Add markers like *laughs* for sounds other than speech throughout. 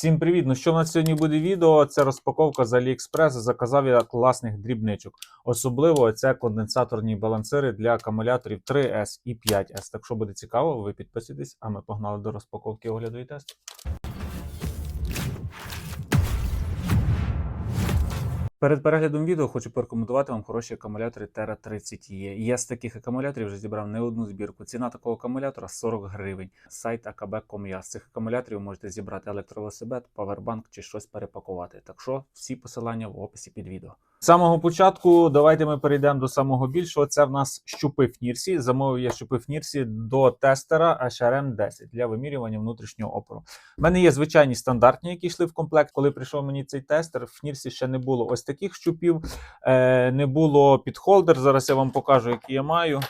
Всім привіт! Ну що в нас сьогодні буде відео? Це розпаковка з AliExpress. Заказав я класних дрібничок. Особливо це конденсаторні балансири для акумуляторів 3S і 5S. Так що буде цікаво, ви підписуйтесь, а ми погнали до розпаковки огляду і тесту. Перед переглядом відео хочу порекомендувати вам хороші акумулятори Terra 30 e Я з таких акумуляторів вже зібрав не одну збірку. Ціна такого акумулятора 40 гривень. Сайт akb.com.ua. З цих акумуляторів можете зібрати електровелосипед, павербанк чи щось перепакувати. Так що всі посилання в описі під відео. З самого початку давайте ми перейдемо до самого більшого. Це в нас щупи Фнірсі. Замовив я щупи Фнірсі до тестера HRM 10 для вимірювання внутрішнього опору. У мене є звичайні стандартні, які йшли в комплект. Коли прийшов мені цей тестер, в Фнірсі ще не було ось таких щупів, е, не було підхолдер. Зараз я вам покажу, який я маю.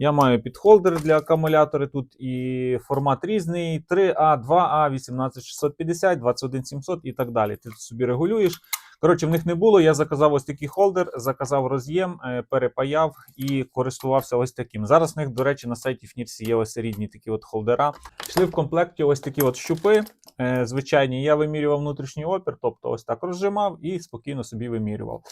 Я маю підхолдер для акумулятора. Тут і формат різний: 3А, 2А, 18650, 21700 і так далі. Ти тут собі регулюєш. Коротше, в них не було. Я заказав ось такий холдер, заказав роз'єм, е, перепаяв і користувався ось таким. Зараз в них, до речі, на сайті Фнірсі є ось рідні такі от холдера. Йшли в комплекті ось такі от щупи. е, Звичайні, я вимірював внутрішній опір, тобто ось так розжимав і спокійно собі вимірював.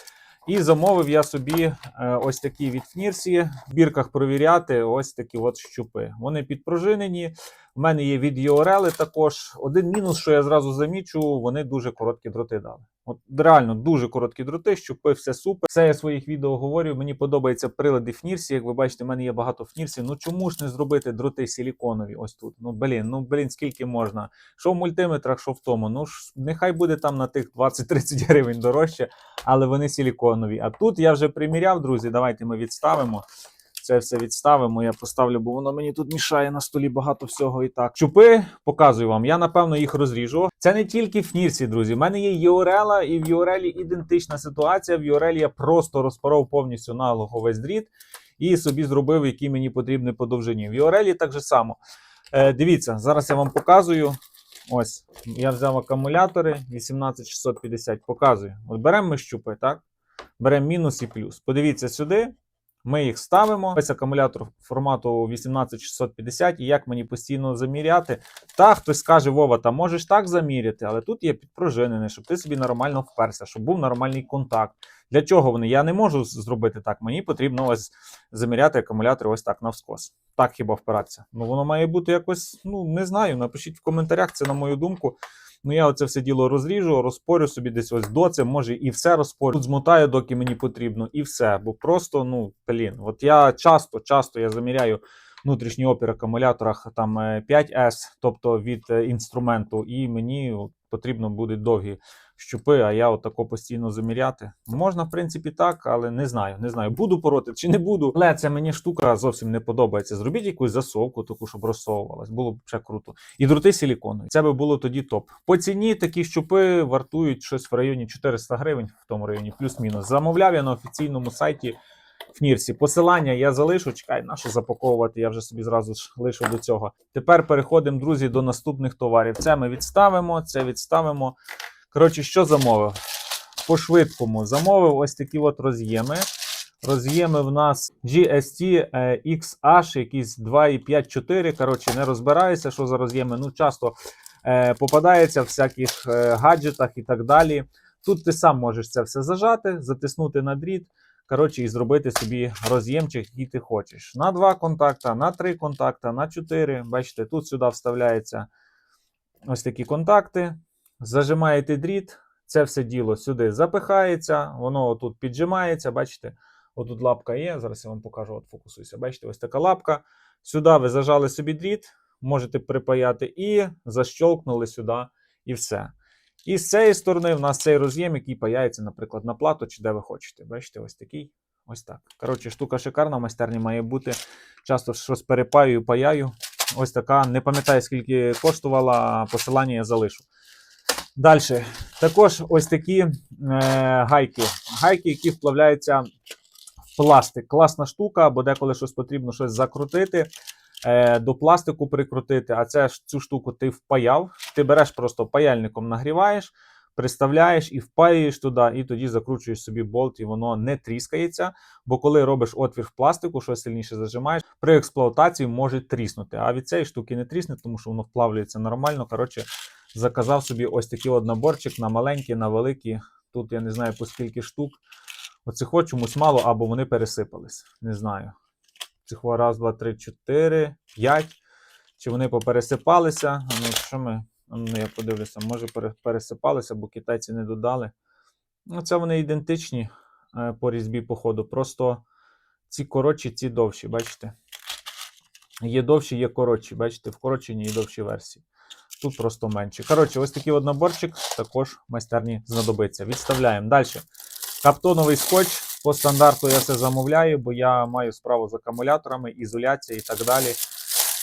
І замовив я собі е, ось такі від Фнірсі в бірках провіряти ось такі от щупи. Вони підпружинені. У мене є від Юорели також. Один мінус, що я зразу замічу, вони дуже короткі дроти дали. От реально дуже короткі дроти, щупи, все супер. Це я своїх відео говорю. Мені подобаються прилади Фнірсі. Як ви бачите, в мене є багато Фнірсів. Ну чому ж не зробити дроти силіконові? Ось тут. Ну блін, ну блін, скільки можна? Що в мультиметрах, що в тому. Ну ж нехай буде там на тих 20-30 *laughs* гривень дорожче, але вони силіконові. А тут я вже приміряв, друзі. Давайте ми відставимо. Це все відставимо. Я поставлю, бо воно мені тут мішає на столі багато всього і так. Чупи показую вам. Я напевно їх розріжу. Це не тільки в Фнірсі, друзі. У мене є Єорела, і в Єорелі ідентична ситуація. В Єорелі я просто розпоров повністю наглухо весь дріт і собі зробив, який мені потрібний по довжині. В Єорелі так же само. Е, дивіться, зараз я вам показую. Ось, я взяв акумулятори 18650, показую. От беремо ми щупи, так? Беремо мінус і плюс. Подивіться сюди. Ми їх ставимо. Ось акумулятор формату 18650, і як мені постійно заміряти. Та хтось скаже, Вова, та можеш так заміряти, але тут є підпружинене, щоб ти собі нормально вперся, щоб був нормальний контакт. Для чого вони? Я не можу зробити так. Мені потрібно ось заміряти акумулятор ось так навскос. Так хіба впиратися. Ну воно має бути якось, ну не знаю. Напишіть в коментарях, це на мою думку. Ну, я оце все діло розріжу, розпорю собі десь ось до це, може і все розпорю. Тут змотаю, доки мені потрібно, і все. Бо просто, ну, блін, от я часто, часто я заміряю внутрішній опір акумуляторах там е, 5S, тобто від е, інструменту, і мені потрібно буде довгі щупи, а я отако постійно заміряти. Можна, в принципі, так, але не знаю. Не знаю, буду пороти чи не буду. Але це мені штука зовсім не подобається. Зробіть якусь засовку, таку, щоб розсовувалась. Було б ще круто. І дроти силіконові. Це би було тоді топ. По ціні такі щупи вартують щось в районі 400 гривень, в тому районі, плюс-мінус. Замовляв я на офіційному сайті. Фнірсі. Посилання я залишу. Чекай, на що запаковувати, я вже собі зразу ж лишу до цього. Тепер переходимо, друзі, до наступних товарів. Це ми відставимо, це відставимо. Коротше, що замовив? По швидкому замовив ось такі от роз'єми. Роз'єми в нас GST е, XH, якісь 2,5-4. Коротше, не розбираюся, що за роз'єми. Ну, часто е, попадається в всяких е, гаджетах і так далі. Тут ти сам можеш це все зажати, затиснути на дріт. Коротше, і зробити собі роз'ємчик, який ти хочеш. На два контакта, на три контакта, на чотири. Бачите, тут сюди вставляються ось такі контакти. Зажимаєте дріт, це все діло сюди запихається, воно тут піджимається. Бачите, отут лапка є. Зараз я вам покажу, от фокусуйся. Бачите, ось така лапка. Сюди ви зажали собі дріт, можете припаяти і защолкнули сюди, і все. І з цієї сторони в нас цей роз'єм, який паяється, наприклад, на плату чи де ви хочете. Бачите, ось такий. Ось так. Коротше, штука шикарна, в майстерні має бути. Часто щось перепаюю, паяю. Ось така. Не пам'ятаю, скільки коштувала, посилання я залишу. Далі. Також ось такі е, гайки. Гайки, які вплавляються в пластик. Класна штука, бо деколи щось потрібно щось закрутити. е, До пластику прикрутити, а це ж цю штуку ти впаяв. Ти береш просто паяльником, нагріваєш, приставляєш і впаюєш туди, і тоді закручуєш собі болт, і воно не тріскається. Бо коли робиш отвір в пластику, що сильніше зажимаєш, при експлуатації може тріснути. А від цієї штуки не трісне, тому що воно вплавлюється нормально. Коротше, заказав собі ось такий от наборчик на маленькі, на великі. Тут я не знаю по скільки штук. Оцих от чомусь мало, або вони пересипались. Не знаю. Цих раз, два, три, чотири, п'ять. Чи вони попересипалися? Ну, що ми? Ну, я подивлюся, може пересипалися, бо китайці не додали. Ну, це вони ідентичні е, по різьбі походу. Просто ці коротші, ці довші, бачите? Є довші, є коротші, бачите, в коротшій і довшій версії. Тут просто менше. Коротше, ось такий от наборчик також майстерні знадобиться. Відставляємо. Далі. Каптоновий скотч. По стандарту я це замовляю, бо я маю справу з акумуляторами, ізоляція і так далі.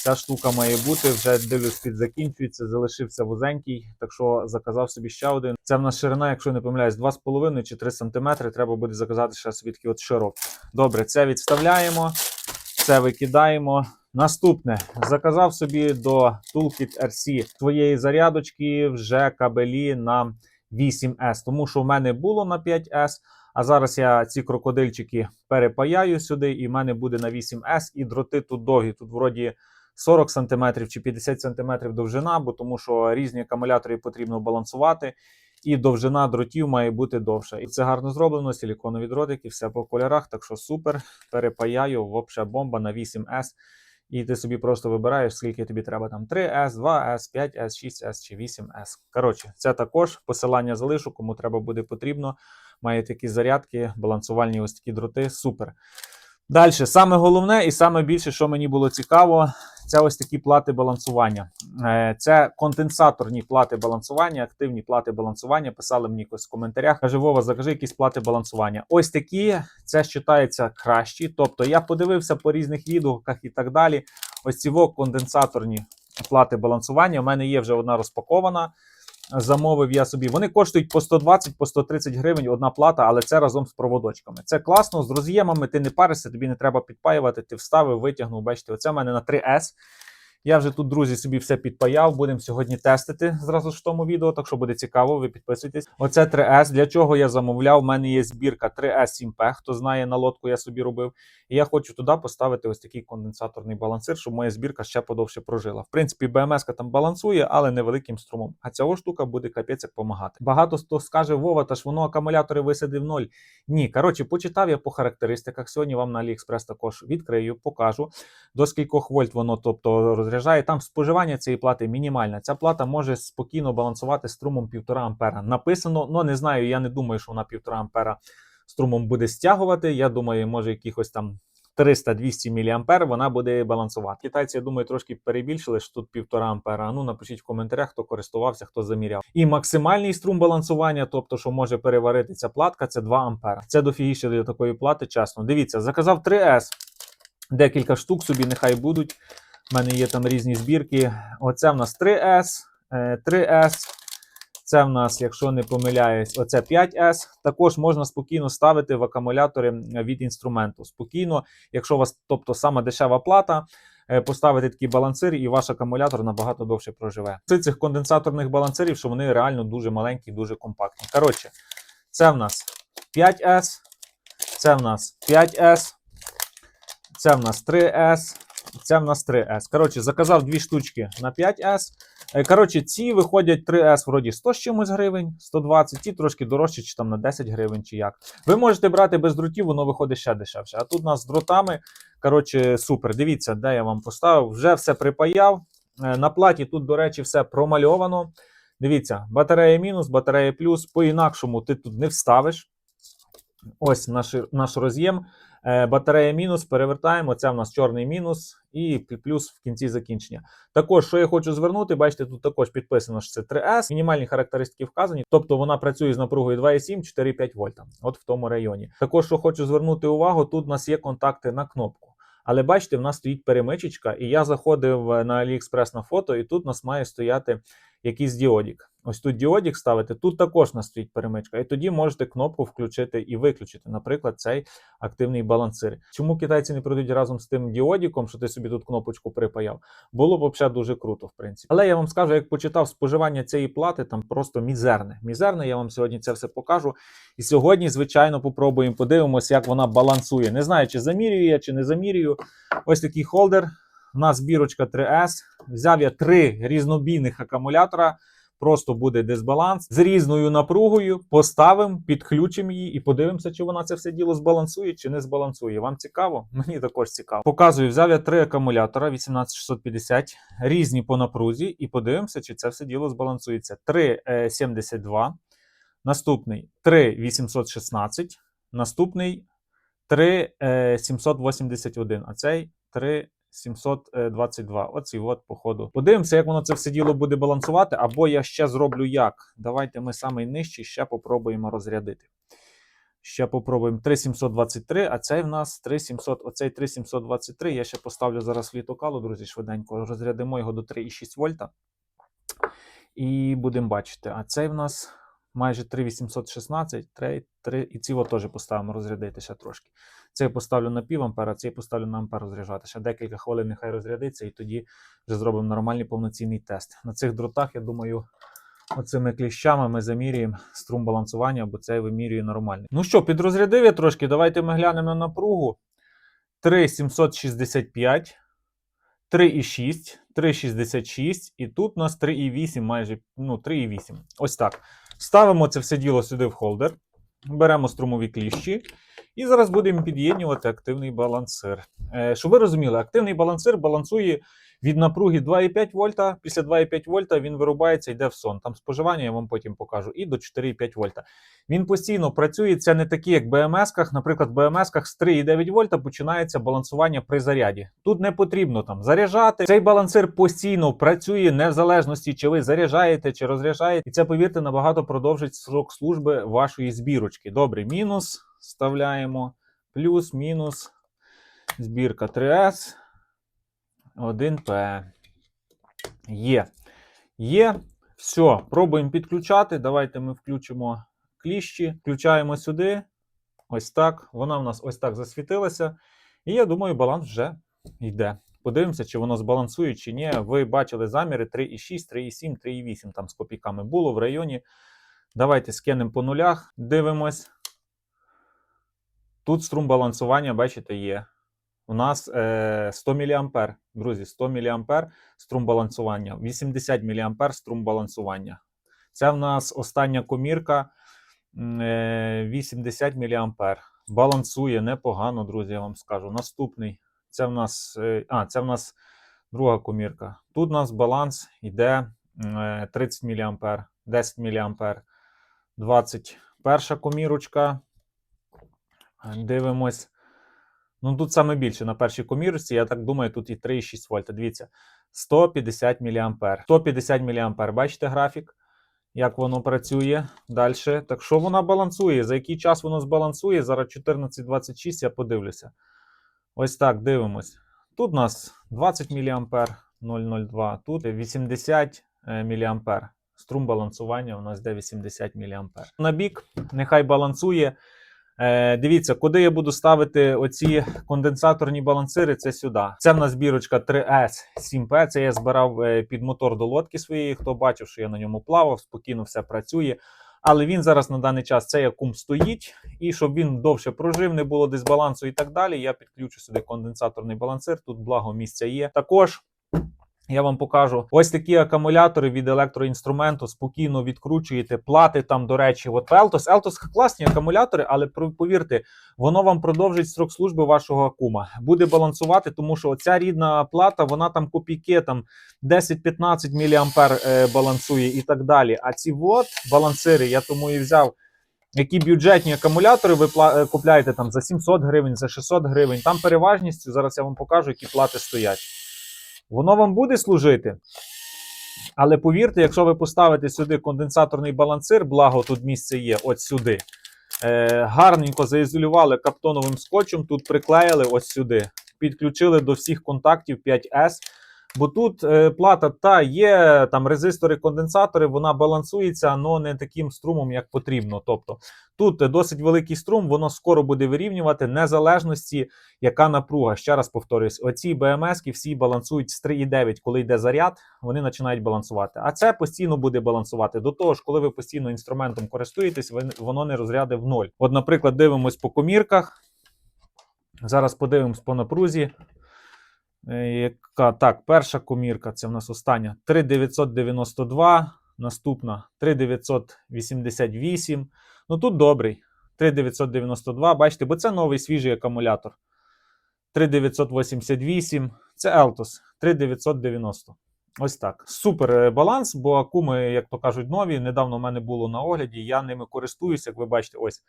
Ця штука має бути. Вже дивлюсь, під закінчується, залишився вузенький, так що заказав собі ще один. Це в нас ширина, якщо не помиляюсь, 2,5 чи 3 см. Треба буде заказати ще собі такий от широкий. Добре, це відставляємо, це викидаємо. Наступне заказав собі до Toolkit RC своєї зарядочки вже кабелі на 8S, тому що в мене було на 5S. А зараз я ці крокодильчики перепаяю сюди, і в мене буде на 8S, і дроти тут довгі. Тут вроді 40 см чи 50 см довжина, бо тому що різні акумулятори потрібно балансувати, і довжина дротів має бути довша. І це гарно зроблено, силіконові дротики, все по кольорах, так що супер. Перепаяю, взагалі бомба на 8S. І ти собі просто вибираєш, скільки тобі треба там 3S, 2S, 5S, 6S чи 8S. Коротше, це також посилання залишу, кому треба буде потрібно. Має такі зарядки, балансувальні ось такі дроти. Супер. Далі, саме головне і саме більше, що мені було цікаво, це ось такі плати балансування. Е, Це конденсаторні плати балансування, активні плати балансування. Писали мені якось в коментарях. Каже, Вова, закажи якісь плати балансування. Ось такі, це вважається кращі. Тобто я подивився по різних відгуках і так далі. Ось ці во конденсаторні плати балансування. У мене є вже одна розпакована. Замовив я собі. Вони коштують по 120 по 130 гривень одна плата, але це разом з проводочками. Це класно, з роз'ємами ти не паришся, тобі не треба підпаювати. Ти вставив, витягнув. Бачите, оце в мене на 3S. Я вже тут, друзі, собі все підпаяв. Будемо сьогодні тестити зразу ж в тому відео, так що буде цікаво, ви підписуйтесь. Оце 3S. Для чого я замовляв? У мене є збірка 3S 7P. Хто знає, на лодку я собі робив. І я хочу туди поставити ось такий конденсаторний балансир, щоб моя збірка ще подовше прожила. В принципі, БМС там балансує, але невеликим струмом. А ця штука буде капець як допомагати. Багато хто скаже, Вова, та ж воно акумулятори висадив ноль. Ні, коротше, почитав я по характеристиках. Сьогодні вам на AliExpress також відкрию, покажу до скількох вольт воно тобто розряджає. Там споживання цієї плати мінімальне. Ця плата може спокійно балансувати струмом 1,5 ампера. Написано, ну не знаю, я не думаю, що вона 1,5 ампера струмом буде стягувати. Я думаю, може якихось там 300-200 мА вона буде балансувати. Китайці, я думаю, трошки перебільшили, що тут 1,5 ампера. Ну напишіть в коментарях, хто користувався, хто заміряв. І максимальний струм балансування, тобто, що може переварити ця платка, це 2 ампера. Це дофігіше для такої плати, чесно. Дивіться, заказав 3С. Декілька штук собі нехай будуть. У мене є там різні збірки. Оце в нас 3S, е, 3S. Це в нас, якщо не помиляюсь, оце 5S. Також можна спокійно ставити в акумулятори від інструменту. Спокійно, якщо у вас, тобто сама дешева плата, е, поставити такий балансир, і ваш акумулятор набагато довше проживе. Це цих конденсаторних балансирів, що вони реально дуже маленькі, дуже компактні. Коротше, це в нас 5S, це в нас 5S, це в нас 3S, це в нас 3S. Коротше, заказав дві штучки на 5S. Е, Коротше, ці виходять 3S вроді 100 з чимось гривень, 120, ті трошки дорожче, чи там на 10 гривень, чи як. Ви можете брати без дротів, воно виходить ще дешевше. А тут у нас з дротами, коротше, супер. Дивіться, де я вам поставив. Вже все припаяв. Е, На платі тут, до речі, все промальовано. Дивіться, батарея мінус, батарея плюс. По-інакшому ти тут не вставиш. Ось наш, наш роз'єм. Е, Батарея мінус, перевертаємо. Це в нас чорний мінус і плюс в кінці закінчення. Також, що я хочу звернути, бачите, тут також підписано, що це 3S. Мінімальні характеристики вказані, тобто вона працює з напругою 2,7, 4,5 вольта. От в тому районі. Також, що хочу звернути увагу, тут у нас є контакти на кнопку. Але бачите, в нас стоїть перемичечка, і я заходив на AliExpress на фото, і тут у нас має стояти якийсь діодік. Ось тут діодік ставити, тут також у нас стоїть перемичка. І тоді можете кнопку включити і виключити, наприклад, цей активний балансир. Чому китайці не продають разом з тим діодіком, що ти собі тут кнопочку припаяв? Було б взагалі дуже круто, в принципі. Але я вам скажу, як почитав споживання цієї плати, там просто мізерне. Мізерне, я вам сьогодні це все покажу. І сьогодні, звичайно, попробуємо подивимося, як вона балансує. Не знаю, чи замірюю я, чи не замірюю. Ось такий холдер. У нас бірочка 3S. Взяв я три різнобійних акумулятора. Просто буде дисбаланс з різною напругою. Поставимо, підключимо її і подивимося, чи вона це все діло збалансує чи не збалансує. Вам цікаво? *laughs* Мені також цікаво. Показую, взяв я три акумулятора 18650, різні по напрузі, і подивимося, чи це все діло збалансується. 3,72, наступний 3,816, наступний 3,781, а цей 3,722. Оці от, походу. Подивимося, як воно це все діло буде балансувати, або я ще зроблю як. Давайте ми самий нижчий ще попробуємо розрядити. Ще попробуємо 3723, а цей в нас 3700, оцей 3723. Я ще поставлю зараз літокалу, друзі, швиденько. Розрядимо його до 3,6 вольта. І будемо бачити. А цей в нас майже 3816, 3, 3, і ці теж поставимо розрядити ще трошки. Цей поставлю на пів ампера, цей поставлю на ампер розряджати. Декілька хвилин нехай розрядиться, і тоді вже зробимо нормальний повноцінний тест. На цих дротах, я думаю, оцими кліщами ми замірюємо струм балансування, бо цей вимірює нормальний. Ну що, підрозрядив я трошки. Давайте ми глянемо на напругу. 3,765, 3,6, 3,66, і тут у нас 3,8, майже ну, 3,8. Ось так. Ставимо це все діло сюди в холдер, беремо струмові кліщі. І зараз будемо під'єднувати активний балансир. Е, щоб ви розуміли, активний балансир балансує від напруги 2,5 вольта. Після 2,5 вольта він вирубається, йде в сон. Там споживання я вам потім покажу, і до 4,5 вольта. Він постійно працює. Це не такі, як в БМС-ках. Наприклад, в БМС-ках з 3,9 вольта починається балансування при заряді. Тут не потрібно там заряджати. Цей балансир постійно працює не в залежності, чи ви заряджаєте, чи розряджаєте. І це, повірте, набагато продовжить срок служби вашої збірочки. Добре, мінус вставляємо. Плюс, мінус. Збірка 3С. 1П. Є. Є. Все, пробуємо підключати. Давайте ми включимо кліщі. Включаємо сюди. Ось так. Вона в нас ось так засвітилася. І я думаю, баланс вже йде. Подивимося, чи воно збалансує, чи ні. Ви бачили заміри 3,6, 3,7, 3,8 там з копійками було в районі. Давайте скинемо по нулях, дивимось. Тут струм балансування, бачите, є. У нас е, 100 мА, друзі, 100 мА струм балансування, 80 мА струм балансування. Це в нас остання комірка е, 80 мА. Балансує непогано, друзі, я вам скажу. Наступний. Це в нас, е, а, це в нас друга комірка. Тут у нас баланс йде е, 30 мА, 10 мА, 20. Перша комірочка. Дивимось. Ну, тут саме більше на першій комірці, я так думаю, тут і 3,6 вольта. Дивіться, 150 мА. 150 мА. Бачите графік, як воно працює далі. Так що вона балансує? За який час воно збалансує? Зараз 14.26, я подивлюся. Ось так дивимось. Тут у нас 20 мА 0,02, тут 80 мА. Струм балансування у нас де 80 мА. На бік, нехай балансує. Е, дивіться, куди я буду ставити оці конденсаторні балансири, це сюди. Це в нас бірочка 3S 7P. Це я збирав е, під мотор до лодки своєї. Хто бачив, що я на ньому плавав, спокійно все працює. Але він зараз на даний час цей акум стоїть, і щоб він довше прожив, не було дисбалансу і так далі. Я підключу сюди конденсаторний балансир. Тут благо місця є. Також я вам покажу ось такі акумулятори від електроінструменту. Спокійно відкручуєте плати там, до речі, от Eltos. Eltos класні акумулятори, але повірте, воно вам продовжить строк служби вашого акума. Буде балансувати, тому що оця рідна плата, вона там копійки, там 10-15 мА е, балансує і так далі. А ці от балансири, я тому і взяв. Які бюджетні акумулятори ви е, купляєте там за 700 гривень, за 600 гривень. Там переважністю, зараз я вам покажу, які плати стоять. Воно вам буде служити. Але повірте, якщо ви поставите сюди конденсаторний балансир, благо тут місце є, от сюди. Е, гарненько заізолювали каптоновим скотчем, тут приклеїли ось сюди. Підключили до всіх контактів 5S. Бо тут е, плата та є там резистори, конденсатори, вона балансується, але не таким струмом, як потрібно. Тобто тут е, досить великий струм, воно скоро буде вирівнювати незалежності, яка напруга. Ще раз повторюсь, оці БМС всі балансують з 3,9, коли йде заряд, вони починають балансувати. А це постійно буде балансувати. До того ж, коли ви постійно інструментом користуєтесь, воно не розряде в ноль. От, наприклад, дивимось по комірках. Зараз подивимось по напрузі. Е, Яка так, перша комірка, це в нас остання 3992, Наступна 3988. Ну тут добрий. 3992. Бачите, бо це новий свіжий акумулятор. 3988. Це Eltos 3990. Ось так. Супер е, баланс, бо акуми, як то кажуть, нові. Недавно в мене було на огляді. Я ними користуюся, як ви бачите, ось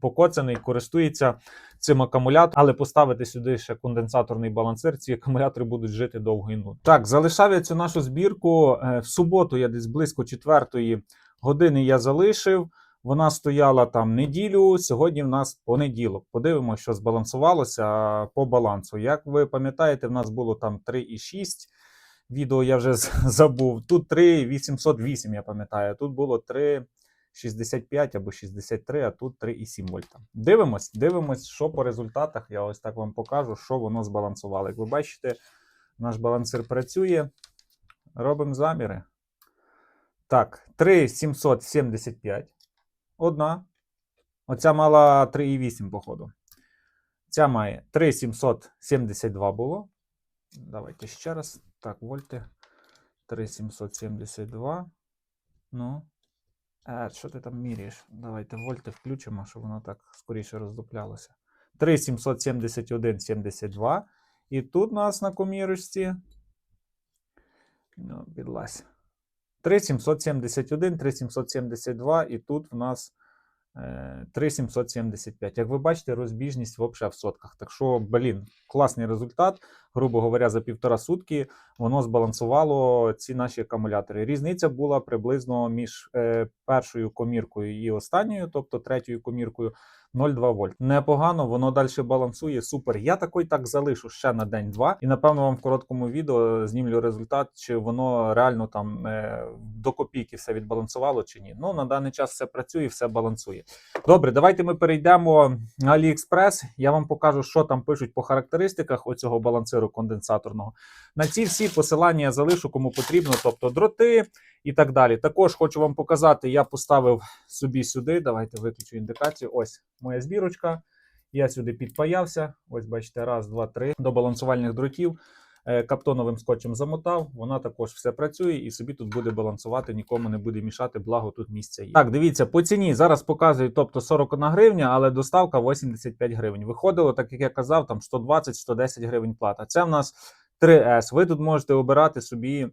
покоцаний, користується цим акумулятором, але поставити сюди ще конденсаторний балансир, ці акумулятори будуть жити довго і нудно. Так, залишав я цю нашу збірку. е, В суботу я десь близько четвертої години я залишив. Вона стояла там неділю. Сьогодні в нас понеділок. Подивимося, що збалансувалося по балансу. Як ви пам'ятаєте, в нас було там 3,6. Відео я вже забув. Тут 3,808, я пам'ятаю. Тут було 3,65 або 63, а тут 3,7 вольта. Дивимось, дивимось, що по результатах. Я ось так вам покажу, що воно збалансувало. Як ви бачите, наш балансир працює. Робимо заміри. Так, 3,775. Одна. Оця мала 3,8, походу. Ця має 3,772 було. Давайте ще раз. Так, вольти. 3,772. Ну. Е, що ти там міряєш? Давайте вольти включимо, щоб воно так скоріше роздуплялося. 3,771,72. І тут у нас на комірочці. Ну, підлась. 3,771, 3,772, і тут в нас 3,775. Як ви бачите, розбіжність в сотках. Так що, блін, класний результат. Грубо говоря, за півтора сутки воно збалансувало ці наші акумулятори. Різниця була приблизно між е, першою коміркою і останньою, тобто третьою коміркою. 0,2 вольт. Непогано, воно далі балансує. Супер. Я такий так залишу ще на день-два. І напевно вам в короткому відео знімлю результат, чи воно реально там е, до копійки все відбалансувало, чи ні. Ну на даний час все працює, все балансує. Добре, давайте ми перейдемо на AliExpress. Я вам покажу, що там пишуть по характеристиках оцього балансиру конденсаторного. На ці всі посилання я залишу кому потрібно, тобто дроти і так далі. Також хочу вам показати, я поставив собі сюди. Давайте виключу індикацію. Ось моя збірочка. Я сюди підпаявся. Ось бачите, раз, два, три до балансувальних дротів. Е, Каптоновим скотчем замотав. Вона також все працює і собі тут буде балансувати, нікому не буде мішати, благо тут місця є. Так, дивіться, по ціні зараз показую, тобто 41 гривня, але доставка 85 гривень. Виходило, так як я казав, там 120-110 гривень плата. Це в нас 3С. Ви тут можете обирати собі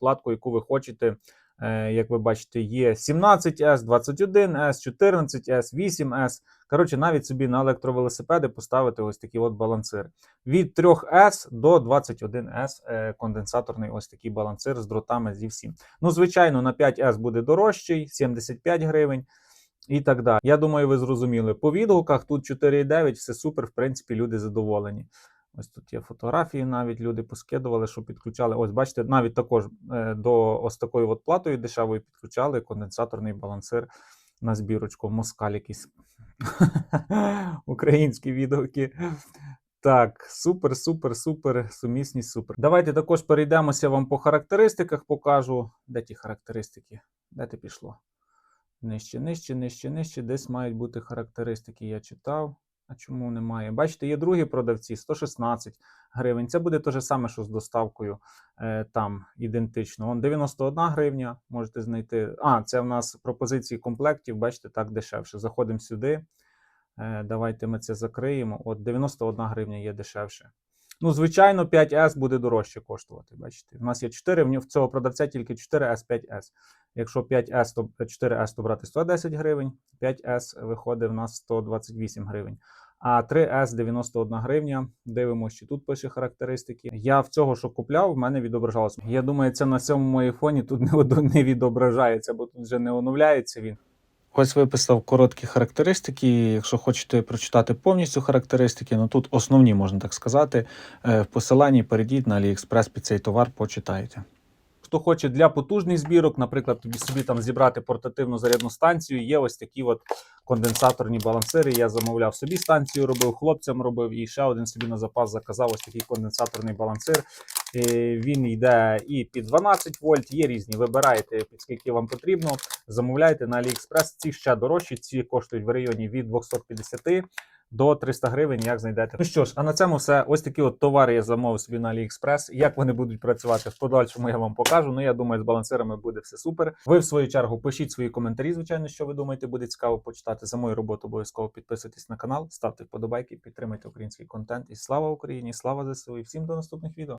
платку, яку ви хочете. Е, Як ви бачите, є 17С, 21С, 14С, 8С. Коротше, навіть собі на електровелосипеди поставити ось такі от балансири. Від 3С до 21С е, конденсаторний ось такий балансир з дротами зі всім. Ну, звичайно, на 5С буде дорожчий, 75 гривень. І так далі. Я думаю, ви зрозуміли. По відгуках тут 4,9, все супер, в принципі, люди задоволені. Ось тут є фотографії, навіть люди поскидували, що підключали. Ось, бачите, навіть також е, до ось такої от платою дешевої підключали конденсаторний балансир на збірочку. Москаль якийсь. *laughs* Українські відгуки. Так, супер, супер, супер, сумісність, супер. Давайте також перейдемося вам по характеристиках, покажу. Де ті характеристики? Де ти пішло? Нижче, нижче, нижче, нижче. Десь мають бути характеристики, я читав. А чому немає? Бачите, є другі продавці 116 гривень. Це буде те ж саме, що з доставкою е, там ідентично. Вон 91 гривня можете знайти. А, це в нас пропозиції комплектів. Бачите, так дешевше. Заходимо сюди. Е, давайте ми це закриємо. От 91 гривня є дешевше. Ну, звичайно, 5S буде дорожче коштувати. Бачите, у нас є 4, в цього продавця тільки 4S, 5S. Якщо 5S, то 4S, то брати 110 гривень, 5S виходить в нас 128 гривень. А 3S 91 гривня. Дивимося, чи тут пише характеристики. Я в цього, що купляв, в мене відображалося. Я думаю, це на цьому айфоні тут не відображається, бо тут вже не оновляється він. Ось виписав короткі характеристики. Якщо хочете прочитати повністю характеристики, ну тут основні, можна так сказати. Е, В посиланні перейдіть на AliExpress під цей товар, почитайте. Хто хоче для потужних збірок, наприклад, тобі собі там зібрати портативну зарядну станцію, є ось такі от конденсаторні балансири. Я замовляв собі станцію, робив хлопцям, робив і ще один собі на запас заказав ось такий конденсаторний балансир. Е, Він йде і під 12 вольт, є різні. Вибираєте, під скільки вам потрібно. Замовляйте на AliExpress. Ці ще дорожчі. Ці коштують в районі від 250 до 300 гривень, як знайдете. Ну що ж, а на цьому все. Ось такі от товари я замовив собі на AliExpress. Як вони будуть працювати в подальшому, я вам покажу. Ну я думаю, з балансирами буде все супер. Ви в свою чергу пишіть свої коментарі, звичайно, що ви думаєте, буде цікаво почитати. За мою роботу обов'язково підписуйтесь на канал, ставте вподобайки, підтримайте український контент. І слава Україні! Слава ЗСУ! І всім до наступних відео.